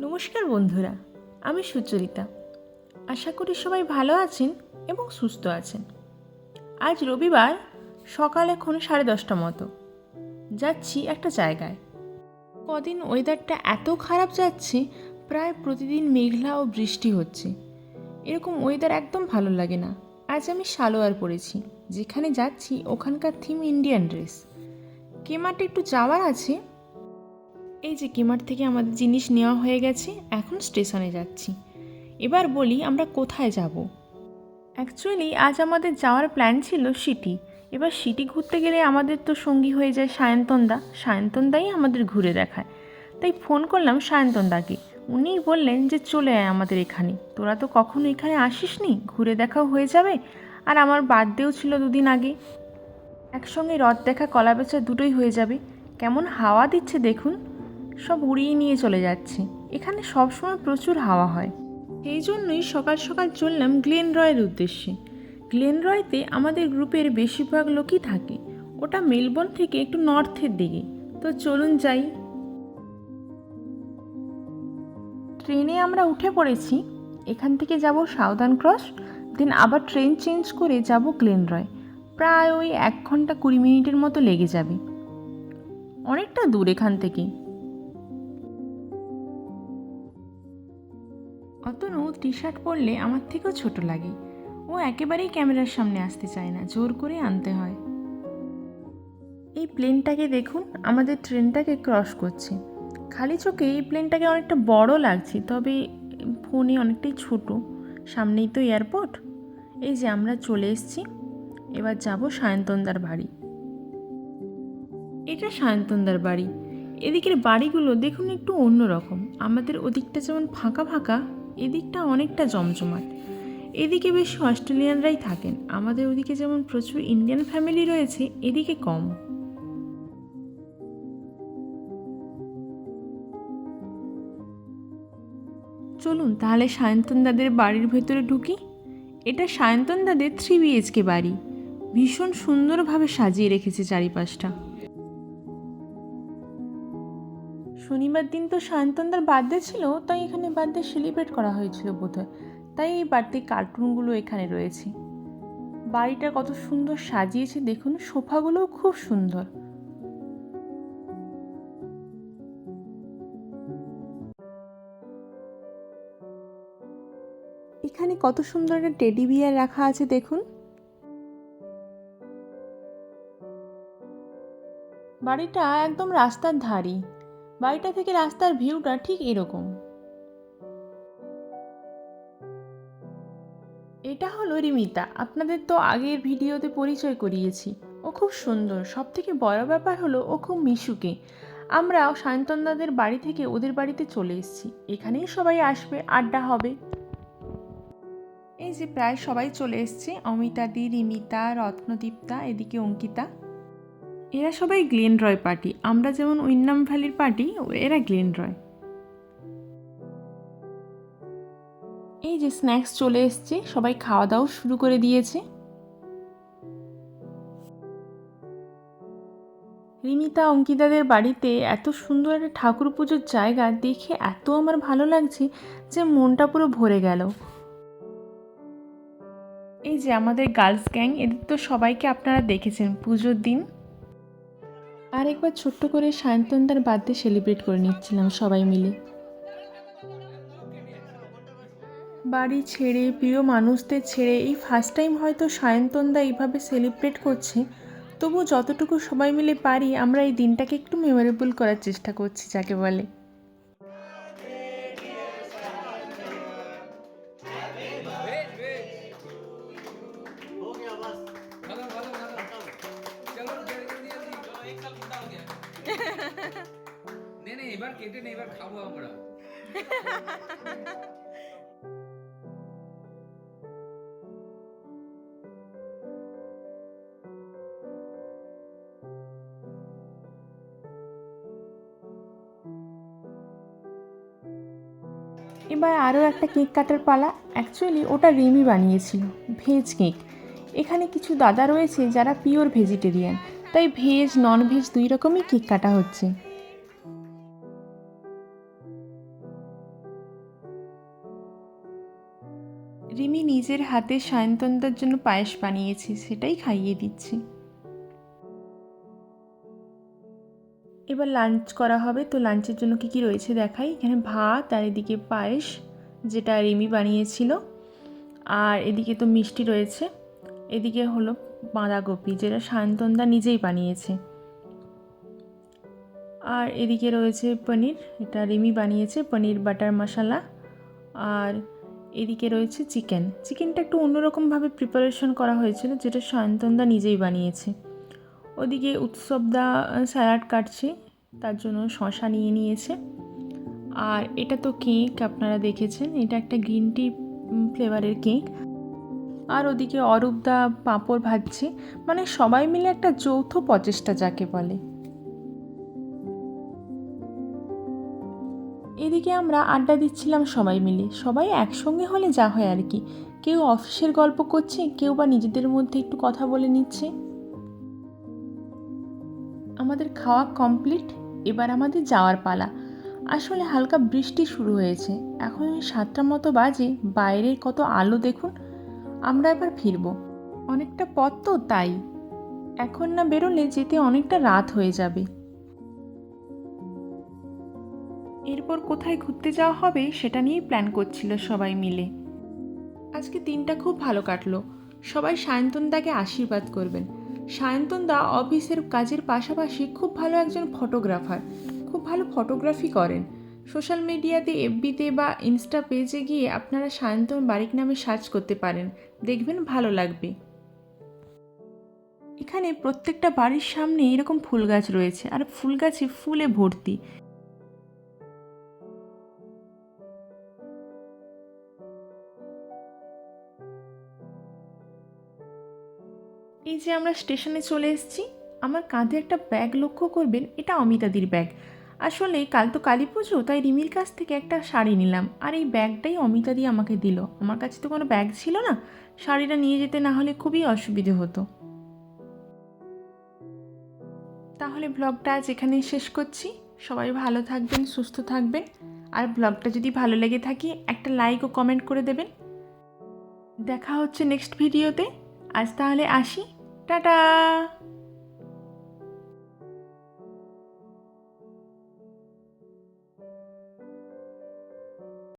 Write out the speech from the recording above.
নমস্কার বন্ধুরা, আমি সুচরিতা। আশা করি সবাই ভালো আছেন এবং সুস্থ আছেন। আজ রবিবার, সকাল এখন সাড়ে দশটা মতো। যাচ্ছি একটা জায়গায়। কদিন ওয়েদারটা এত খারাপ যাচ্ছে, প্রায় প্রতিদিন মেঘলা ও বৃষ্টি হচ্ছে। এরকম ওয়েদার একদম ভালো লাগে না। আজ আমি সালোয়ার পরেছি, যেখানে যাচ্ছি ওখানকার থিম ইন্ডিয়ান ড্রেস কেমারটা একটু যাওয়ার আছে এই যে কিমার থেকে আমাদের জিনিস নেওয়া হয়ে গেছে, এখন স্টেশনে যাচ্ছি। এবার বলি আমরা কোথায় যাব। অ্যাকচুয়ালি আজ আমাদের যাওয়ার প্ল্যান ছিল সিটি। এবার সিটি ঘুরতে গেলে আমাদের তো সঙ্গী হয়ে যায় সায়ন্তনদা। সায়ন্তনদাই আমাদের ঘুরে দেখায়। তাই ফোন করলাম সায়ন্তনদাকে। উনি বললেন যে, চলে আয় আমাদের এখানে। তোরা তো কখনো এখানে আসিসনি? ঘুরে দেখাও হয়ে যাবে। আর আমার বার্থডেও ছিল দুদিন আগে। একসঙ্গে রথ দেখা কলা বেচা দুটোই হয়ে যাবে। কেমন হাওয়া দিচ্ছে দেখুন। সব উড়িয়ে নিয়ে চলে যাচ্ছে। এখানে সবসময় প্রচুর হাওয়া হয়। সেই জন্যই সকাল সকাল চললাম গ্লেন রয়ের উদ্দেশ্যে। গ্লেন রয়তে আমাদের গ্রুপের বেশিরভাগ লোকই থাকে। ওটা মেলবোর্ন থেকে একটু নর্থের দিকে। তো চলুন যাই। ট্রেনে আমরা উঠে পড়েছি। এখান থেকে যাব সাউদার্ন ক্রস, দেন আবার ট্রেন চেঞ্জ করে যাব গ্লেন রয়। প্রায় ওই এক ঘণ্টা কুড়ি মিনিটের মতো লেগে যাবে। অনেকটা দূর এখান থেকে। অতনু টি শার্ট পরলে আমার থেকেও ছোট লাগে। ও একেবারেই ক্যামেরার সামনে আসতে চায় না, জোর করে আনতে হয়। এই প্লেনটাকে দেখুন, আমাদের ট্রেনটাকে ক্রস করছে। খালি চোখে এই প্লেনটাকে অনেকটা বড় লাগছে, তবে ফোনে অনেকটাই ছোট। সামনেই তো এয়ারপোর্ট। এই যে আমরা চলে এসেছি। এবার যাব সায়ন্তনদার বাড়ি। এটা সায়ন্তনদার বাড়ি। এদিকের বাড়িগুলো দেখুন একটু অন্যরকম। আমাদের ওদিকটা যেমন ফাঁকা ফাঁকা এদিকটা অনেকটা জমজমাট। এদিকে বেশি অস্ট্রেলিয়ানরাই থাকেন। আমাদের ওদিকে যেমন প্রচুর ইন্ডিয়ান ফ্যামিলি রয়েছে, এদিকে কম। চলুন তাহলে সায়ন্তন দাদের বাড়ির ভেতরে ঢুকি। এটা সায়ন্তন দাদের থ্রি বিএইচকে বাড়ি। ভীষণ সুন্দরভাবে সাজিয়ে রেখেছে চারিপাশটা। শনিবার দিন তো সায়ন্তনদার বার্থডে ছিল, তাই এখানে বার্থডে সেলিব্রেট করা হয়েছিল বোধহয়। তাই এই বার্থডে কার্টুনগুলো এখানে রয়েছে। বাড়িটা কত সুন্দর সাজিয়েছে, দেখুন, সোফাগুলোও খুব সুন্দর। এখানে কত সুন্দর একটা টেডি বিয়ার রাখা আছে, দেখুন। বাড়িটা একদম রাস্তার ধারি। বাড়িটা থেকে রাস্তার ভিউটা ঠিক এরকম। এটা হলো রিমিতা। আপনাদের তো আগের ভিডিওতে পরিচয় করিয়েছি। ও খুব সুন্দর। সব থেকে বড় ব্যাপার হলো ও খুব মিশুকে। আমরা সায়ন্তনদাদের বাড়ি থেকে ওদের বাড়িতে চলে এসেছি। এখানেই সবাই আসবে, আড্ডা হবে। এই যে প্রায় সবাই চলে এসছে। অমিতাদি রিমিতা, রত্নদীপ্তা, এদিকে অঙ্কিতা। এরা সবাই গ্লেন রয় পার্টি। আমরা যেমন উইন্নাম ভ্যালির পার্টি, এরা গ্লেন রয় এই যে স্ন্যাক্স চলে এসছে, সবাই খাওয়া দাওয়া শুরু করে দিয়েছে। রিমিতা, অঙ্কিতাদের বাড়িতে এত সুন্দর একটা ঠাকুর পুজোর জায়গা দেখে এত আমার ভালো লাগছে যে মনটা পুরো ভরে গেল। এই যে আমাদের গার্লস গ্যাং, এদের তো সবাইকে আপনারা দেখেছেন পুজোর দিন। আর একবার ছোট্ট করে সায়ন্তনদার বার্থডে সেলিব্রেট করে নিচ্ছিলাম সবাই মিলে। বাড়ি ছেড়ে, প্রিয় মানুষদের ছেড়ে, এই ফার্স্ট টাইম হয়তো সায়ন্তনদা এইভাবে সেলিব্রেট করছে। তবু যতটুকু সবাই মিলে পারি, আমরা এই দিনটাকে একটু মেমোরেবল করার চেষ্টা করছি, যাকে বলে। নে নে, এবার কেটে নে, এবার খাব আমরা। এবার আরও একটা কেক কাটার পালা। অ্যাকচুয়ালি ওটা রিমি বানিয়েছিল, ভেজ কেক। এখানে কিছু দাদা রয়েছে যারা পিওর ভেজিটেরিয়ান তাই ভেজ নন ভেজ দুই রকমই কেক কাটা হচ্ছে। রিমি নিজের হাতে সায়ন্তনদার জন্য পায়েস বানিয়েছে, সেটাই খাইয়ে দিচ্ছি। এবার লাঞ্চ করা হবে, তো লাঞ্চের জন্য কি কি রয়েছে দেখাই। এখানে ভাত, আর এদিকে পায়েস, যেটা রিমি বানিয়েছিল। আর এদিকে তো মিষ্টি রয়েছে। এদিকে হলো বাঁধাকপি, যেটা সায়ন্তনদা নিজেই বানিয়েছে। আর এদিকে রয়েছে পনির, এটা রিমি বানিয়েছে, পনির, বাটার মশলা। আর এদিকে রয়েছে চিকেন। চিকেনটা একটু অন্যরকমভাবে প্রিপারেশন করা হয়েছিল, যেটা সায়ন্তনদা নিজেই বানিয়েছে। ওদিকে উৎসবদা স্যালাড কাটছে, তার জন্য শশা নিয়ে নিয়েছে। আর এটা তো কেক আপনারা দেখেছেন, এটা একটা গ্রিন টি ফ্লেভারের কেক আর ওদিকে অরূপদা পাঁপড় ভাজছে। মানে সবাই মিলে একটা যৌথ প্রচেষ্টা যাকে বলে। এদিকে আমরা আড্ডা দিচ্ছিলাম সবাই মিলে। সবাই একসঙ্গে হলে যা হয় আর কি। কেউ অফিসের গল্প করছে, কেউ বা নিজেদের মধ্যে একটু কথা বলে নিচ্ছে। আমাদের খাওয়া কমপ্লিট, এবার আমাদের যাওয়ার পালা। আসলে হালকা বৃষ্টি শুরু হয়েছে। এখন সাতটা মতো বাজে। বাইরের কত আলো দেখুন আমরা এবার ফিরবো। অনেকটা পথ তো তাই। এখন না বেরোলে যেতে অনেকটা রাত হয়ে যাবে। এরপর কোথায় ঘুরতে যাওয়া হবে সেটা নিয়েই প্ল্যান করছিল সবাই মিলে। আজকে দিনটা খুব ভালো কাটলো। সবাই সায়ন্তনদাকে আশীর্বাদ করবেন। সায়ন্তনদা অফিসের কাজের পাশাপাশি খুব ভালো একজন ফটোগ্রাফার। খুব ভালো ফটোগ্রাফি করেন। সোশ্যাল মিডিয়াতে এফবিতে বা ইনস্টা পেজে গিয়ে আপনারা সায়ন্তন বারিক নামে সার্চ করতে পারেন। দেখবেন ভালো লাগবে। এখানে প্রত্যেকটা বাড়ির সামনে এরকম ফুল গাছ রয়েছে, আর ফুল গাছে ফুলে ভর্তি। এই যে আমরা স্টেশনে চলে এসেছি, আমার কাঁধে একটা ব্যাগ লক্ষ্য করবেন, এটা অমিতাদির ব্যাগ। আসলে কাল তো কালী পুজো, তাই রিমির কাছ থেকে একটা শাড়ি নিলাম। আর এই ব্যাগটাই অমিতা দিয়ে আমাকে দিল। আমার কাছে তো কোনো ব্যাগ ছিল না। শাড়িটা নিয়ে যেতে না হলে খুবই অসুবিধে হতো। তাহলে ব্লগটা আজ এখানেই শেষ করছি। সবাই ভালো থাকবেন, সুস্থ থাকবেন। আর ব্লগটা যদি ভালো লেগে থাকে, একটা লাইক ও কমেন্ট করে দেবেন। দেখা হচ্ছে নেক্সট ভিডিওতে আজ তাহলে আসি। টাটা!